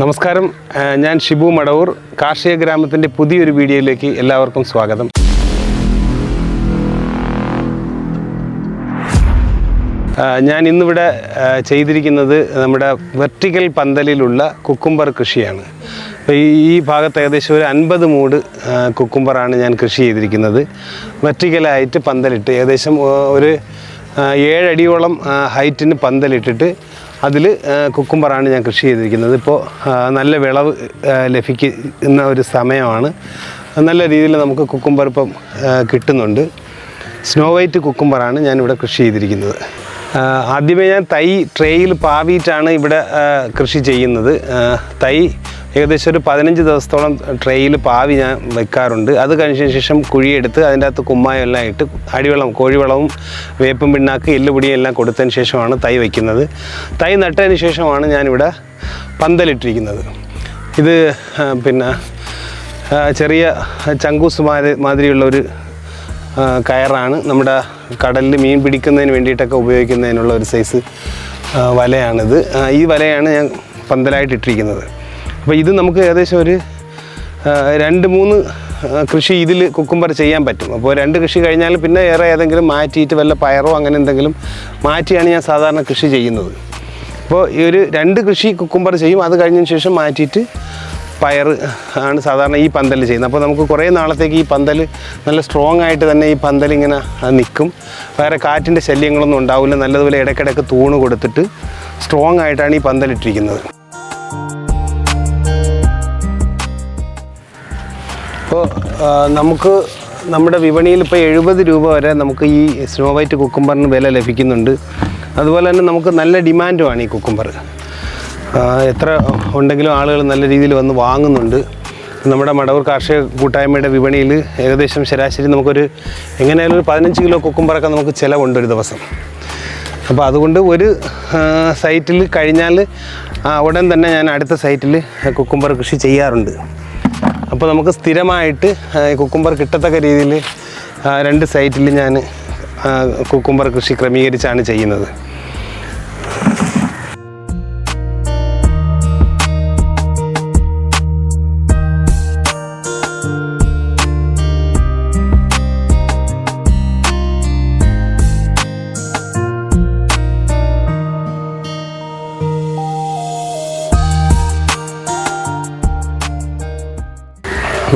നമസ്കാരം. ഞാൻ ഷിബു മടവൂർ. കാർഷിക ഗ്രാമത്തിന്റെ പുതിയൊരു വീഡിയോയിലേക്ക് എല്ലാവർക്കും സ്വാഗതം. ഞാൻ ഇന്നിവിടെ ചെയ്തിരിക്കുന്നത് നമ്മുടെ വെർട്ടിക്കൽ പന്തലിലുള്ള കുക്കുംബർ കൃഷിയാണ്. അപ്പോൾ ഈ ഭാഗത്ത് ഏകദേശം ഒരു അൻപത് മൂട് കുക്കുംബറാണ് ഞാൻ കൃഷി ചെയ്തിരിക്കുന്നത്. വെർട്ടിക്കലായിട്ട് പന്തലിട്ട് ഏകദേശം ഒരു ഏഴടിയോളം ഹൈറ്റിന് പന്തലിട്ടിട്ട് അതിൽ കുക്കുംബറാണ് ഞാൻ കൃഷി ചെയ്തിരിക്കുന്നത്. ഇപ്പോൾ നല്ല വിളവ് ലഭിക്കുന്ന ഒരു സമയമാണ്. നല്ല രീതിയിൽ നമുക്ക് കുക്കുംബർ ഇപ്പം കിട്ടുന്നുണ്ട്. സ്നോ വൈറ്റ് കുക്കുംബറാണ് ഞാനിവിടെ കൃഷി ചെയ്തിരിക്കുന്നത്. ആദ്യമേ ഞാൻ തൈ ട്രേയിൽ പാവിയിട്ടാണ് ഇവിടെ കൃഷി ചെയ്യുന്നത്. തൈ ഏകദേശം ഒരു പതിനഞ്ച് ദിവസത്തോളം ട്രെയിൽ പാവി ഞാൻ വെക്കാറുണ്ട്. അത് കഴിഞ്ഞതിന് ശേഷം കുഴിയെടുത്ത് അതിന്റെ അകത്ത് കുമ്മായം എല്ലാം ഇട്ട് അടിവെള്ളം കോഴിവളവും വേപ്പും പിണ്ണാക്ക് എല്ലുപൊടിയും എല്ലാം കൊടുത്തതിന് ശേഷമാണ് തൈ വയ്ക്കുന്നത് തൈ നട്ടതിന് ശേഷമാണ് ഞാനിവിടെ പന്തലിട്ടിരിക്കുന്നത്. ഇത് പിന്നെ ചെറിയ ചങ്കൂസ് മാതിരി മാതിരിയുള്ള ഒരു കയറാണ്. നമ്മുടെ കടലിൽ മീൻ പിടിക്കുന്നതിന് വേണ്ടിയിട്ടൊക്കെ ഉപയോഗിക്കുന്നതിനുള്ള ഒരു സൈസ് വലയാണിത്. ഈ വലയാണ് ഞാൻ പന്തലായിട്ട് ഇട്ടിരിക്കുന്നത് അപ്പോൾ ഇത് നമുക്ക് ഏകദേശം ഒരു രണ്ട് മൂന്ന് കൃഷി ഇതിൽ കുക്കുംബർ ചെയ്യാൻ പറ്റും. അപ്പോൾ രണ്ട് കൃഷി കഴിഞ്ഞാൽ പിന്നെ വേറെ ഏതെങ്കിലും മാറ്റിയിട്ട് വല്ല പയറോ അങ്ങനെ എന്തെങ്കിലും മാറ്റിയാണ് ഞാൻ സാധാരണ കൃഷി ചെയ്യുന്നത്. അപ്പോൾ ഈ ഒരു രണ്ട് കൃഷി കുക്കുംബർ ചെയ്യും. അത് കഴിഞ്ഞതിന് ശേഷം മാറ്റിയിട്ട് പയർ ആണ് സാധാരണ ഈ പന്തൽ ചെയ്യുന്നത്. അപ്പോൾ നമുക്ക് കുറേ നാളത്തേക്ക് ഈ പന്തൽ നല്ല സ്ട്രോങ് ആയിട്ട് തന്നെ ഈ പന്തൽ ഇങ്ങനെ നിൽക്കും വേറെ കാറ്റിന്റെ ശല്യങ്ങളൊന്നും ഉണ്ടാവില്ല. നല്ലതുപോലെ ഇടയ്ക്കിടയ്ക്ക് തൂണ് കൊടുത്തിട്ട് സ്ട്രോങ് ആയിട്ടാണ് ഈ പന്തലിട്ടിരിക്കുന്നത് അപ്പോൾ നമുക്ക് നമ്മുടെ വിപണിയിൽ ഇപ്പോൾ എഴുപത് രൂപ വരെ നമുക്ക് ഈ സ്നോ വൈറ്റ് കുക്കുംബറിന് വില ലഭിക്കുന്നുണ്ട്. അതുപോലെ തന്നെ നമുക്ക് നല്ല ഡിമാൻഡുമാണ് ഈ കുക്കുംബർ എത്ര ഉണ്ടെങ്കിലും ആളുകൾ നല്ല രീതിയിൽ വന്ന് വാങ്ങുന്നുണ്ട്. നമ്മുടെ മടവൂർ കാർഷിക കൂട്ടായ്മയുടെ വിപണിയിൽ ഏകദേശം ശരാശരി നമുക്കൊരു എങ്ങനെയായാലും ഒരു പതിനഞ്ച് കിലോ കുക്കുംബറൊക്കെ നമുക്ക് ചിലവുണ്ട് ഒരു ദിവസം. അപ്പോൾ അതുകൊണ്ട് ഒരു സൈറ്റിൽ കഴിഞ്ഞാൽ ഉടൻ തന്നെ ഞാൻ അടുത്ത സൈറ്റിൽ കുക്കുംബർ കൃഷി ചെയ്യാറുണ്ട്. അപ്പോൾ നമുക്ക് സ്ഥിരമായിട്ട് കുക്കുംബർ കിട്ടത്തക്ക രീതിയിൽ രണ്ട് സൈറ്റിൽ ഞാൻ കുക്കുംബർ കൃഷി ക്രമീകരിച്ചാണ് ചെയ്യുന്നത്.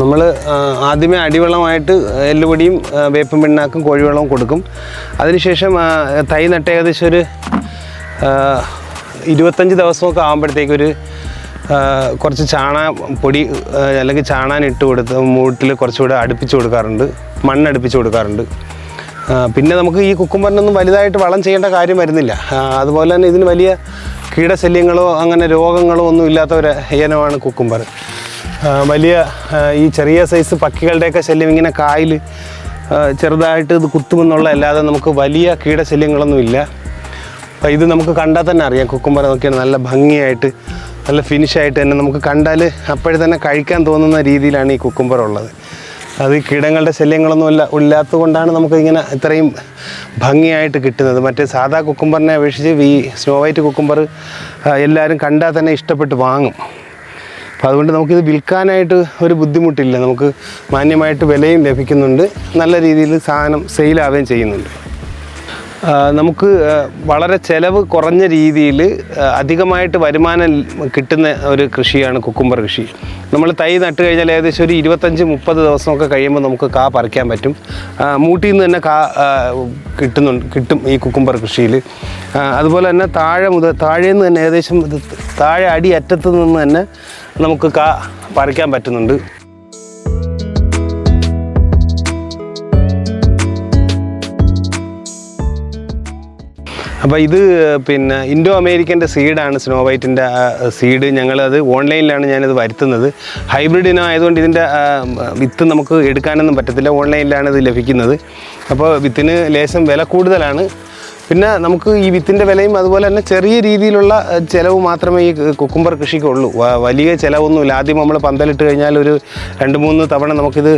നമ്മൾ ആദ്യമേ അടിവെള്ളമായിട്ട് എല്ലുപൊടിയും വേപ്പും പിണ്ണാക്കും കോഴിവെള്ളവും കൊടുക്കും. അതിനുശേഷം തൈ നട്ട് ഏകദേശം ഒരു ഇരുപത്തഞ്ച് ദിവസമൊക്കെ ആകുമ്പോഴത്തേക്കൊരു കുറച്ച് ചാണ പൊടി അല്ലെങ്കിൽ ചാണാൻ ഇട്ട് കൊടുത്ത് മൂട്ടിൽ കുറച്ചുകൂടെ അടുപ്പിച്ച് കൊടുക്കാറുണ്ട്. മണ്ണടുപ്പിച്ച് കൊടുക്കാറുണ്ട്. പിന്നെ നമുക്ക് ഈ കുക്കുംബറിനൊന്നും വലുതായിട്ട് വളം ചെയ്യേണ്ട കാര്യം വരുന്നില്ല. അതുപോലെ തന്നെ ഇതിന് വലിയ കീടശല്യങ്ങളോ അങ്ങനെ രോഗങ്ങളോ ഒന്നും ഇല്ലാത്ത ഒരു ഇനമാണ് കുക്കുംബർ. വലിയ ഈ ചെറിയ സൈസ് പക്കികളുടെയൊക്കെ ശല്യം ഇങ്ങനെ കായിൽ ചെറുതായിട്ട് ഇത് കുത്തുമെന്നുള്ള അല്ലാതെ നമുക്ക് വലിയ കീടശല്യങ്ങളൊന്നുമില്ല അപ്പോൾ ഇത് നമുക്ക് കണ്ടാൽ തന്നെ അറിയാം. കുക്കുംബർ നോക്കിയാൽ നല്ല ഭംഗിയായിട്ട് നല്ല ഫിനിഷായിട്ട് തന്നെ നമുക്ക് കണ്ടാൽ അപ്പോഴേ തന്നെ കഴിക്കാൻ തോന്നുന്ന രീതിയിലാണ് ഈ കുക്കുംബർ ഉള്ളത്. അത് കീടങ്ങളുടെ ശല്യങ്ങളൊന്നും ഇല്ല ഇല്ലാത്തത് കൊണ്ടാണ് നമുക്ക് ഇങ്ങനെ ഇത്രയും ഭംഗിയായിട്ട് കിട്ടുന്നത്. മറ്റേ സാധാ കുക്കുംബറിനെ അപേക്ഷിച്ച് ഈ സ്നോ വൈറ്റ് കുക്കുംബർ എല്ലാവരും കണ്ടാൽ തന്നെ ഇഷ്ടപ്പെട്ട് വാങ്ങും. അപ്പോൾ അതുകൊണ്ട് നമുക്കിത് വിൽക്കാനായിട്ട് ഒരു ബുദ്ധിമുട്ടില്ല. നമുക്ക് മാന്യമായിട്ട് വിലയും ലഭിക്കുന്നുണ്ട്. നല്ല രീതിയിൽ സാധനം സെയിലാവുകയും ചെയ്യുന്നുണ്ട്. നമുക്ക് വളരെ ചിലവ് കുറഞ്ഞ രീതിയിൽ അധികമായിട്ട് വരുമാനം കിട്ടുന്ന ഒരു കൃഷിയാണ് കുക്കുംബർ കൃഷി. നമ്മൾ തൈ നട്ട് കഴിഞ്ഞാൽ ഏകദേശം ഒരു ഇരുപത്തഞ്ച് മുപ്പത് ദിവസമൊക്കെ കഴിയുമ്പോൾ നമുക്ക് കാ പറിക്കാൻ പറ്റും. മൂട്ടിയിൽ നിന്ന് തന്നെ കാ കിട്ടുന്നുണ്ട് കിട്ടും ഈ കുക്കുംബർ കൃഷിയിൽ. അതുപോലെ തന്നെ താഴെ മുതൽ താഴെ നിന്ന് തന്നെ ഏകദേശം താഴെ അടി അറ്റത്ത് നിന്ന് തന്നെ നമുക്ക് കാ പറിക്കാൻ പറ്റുന്നുണ്ട്. അപ്പോൾ ഇത് പിന്നെ ഇൻഡോ അമേരിക്കന്റെ സീഡാണ് സ്നോ വൈറ്റിന്റെ സീഡ് ഞങ്ങളത് ഓൺലൈനിലാണ് ഞാനിത് വരുത്തുന്നത്. ഹൈബ്രിഡ് ഇനം ആയതുകൊണ്ട് ഇതിന്റെ വിത്ത് നമുക്ക് എടുക്കാനൊന്നും പറ്റത്തില്ല. ഓൺലൈനിലാണ് ഇത് ലഭിക്കുന്നത്. അപ്പോൾ വിത്തിന് ലേശം വില കൂടുതലാണ്. പിന്നെ നമുക്ക് ഈ വിത്തിന്റെ വിലയും അതുപോലെ തന്നെ ചെറിയ രീതിയിലുള്ള ചിലവ് മാത്രമേ ഈ കുക്കുംബർ കൃഷിക്കുള്ളൂ. വലിയ ചിലവൊന്നുമില്ല. ആദ്യം നമ്മൾ പന്തലിട്ട് കഴിഞ്ഞാൽ ഒരു രണ്ട് മൂന്ന് തവണ നമുക്കിത്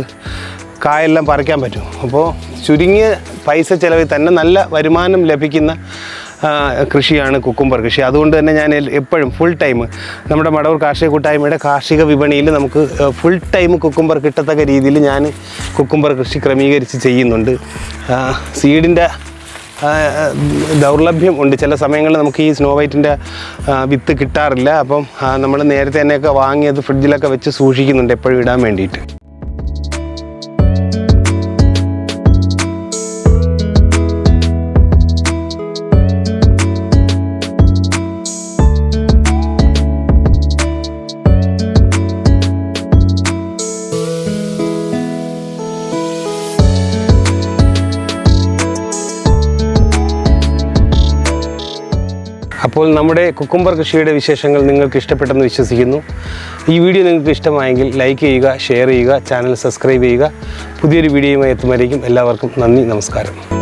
കായെല്ലാം പറിക്കാൻ പറ്റും. അപ്പോൾ ചുരുങ്ങിയ പൈസ ചിലവിൽ തന്നെ നല്ല വരുമാനം ലഭിക്കുന്ന കൃഷിയാണ് കുക്കുംബർ കൃഷി. അതുകൊണ്ട് തന്നെ ഞാൻ എപ്പോഴും ഫുൾ ടൈം നമ്മുടെ മടവൂർ കാർഷിക കൂട്ടായ്മയുടെ കാർഷിക വിപണിയിൽ നമുക്ക് ഫുൾ ടൈം കുക്കുംബർ കിട്ടത്തക്ക രീതിയിൽ ഞാൻ കുക്കുംബർ കൃഷി ക്രമീകരിച്ച് ചെയ്യുന്നുണ്ട്. സീഡിന്റെ ദൗർലഭ്യം ഉണ്ട്. ചില സമയങ്ങളിൽ നമുക്ക് ഈ സ്നോ വൈറ്റിന്റെ വിത്ത് കിട്ടാറില്ല. അപ്പം നമ്മൾ നേരത്തെ തന്നെയൊക്കെ വാങ്ങി അത് ഫ്രിഡ്ജിലൊക്കെ വെച്ച് സൂക്ഷിക്കുന്നുണ്ട് എപ്പോഴും ഇടാൻ വേണ്ടിയിട്ട്. അപ്പോൾ നമ്മുടെ കുക്കുംബർ കൃഷിയുടെ വിശേഷങ്ങൾ നിങ്ങൾക്ക് ഇഷ്ടപ്പെട്ടെന്ന് വിശ്വസിക്കുന്നു. ഈ വീഡിയോ നിങ്ങൾക്ക് ഇഷ്ടമായെങ്കിൽ ലൈക്ക് ചെയ്യുക ഷെയർ ചെയ്യുക ചാനൽ സബ്സ്ക്രൈബ് ചെയ്യുക. പുതിയൊരു വീഡിയോയുമായി എത്തുമായിരിക്കും. എല്ലാവർക്കും നന്ദി നമസ്കാരം.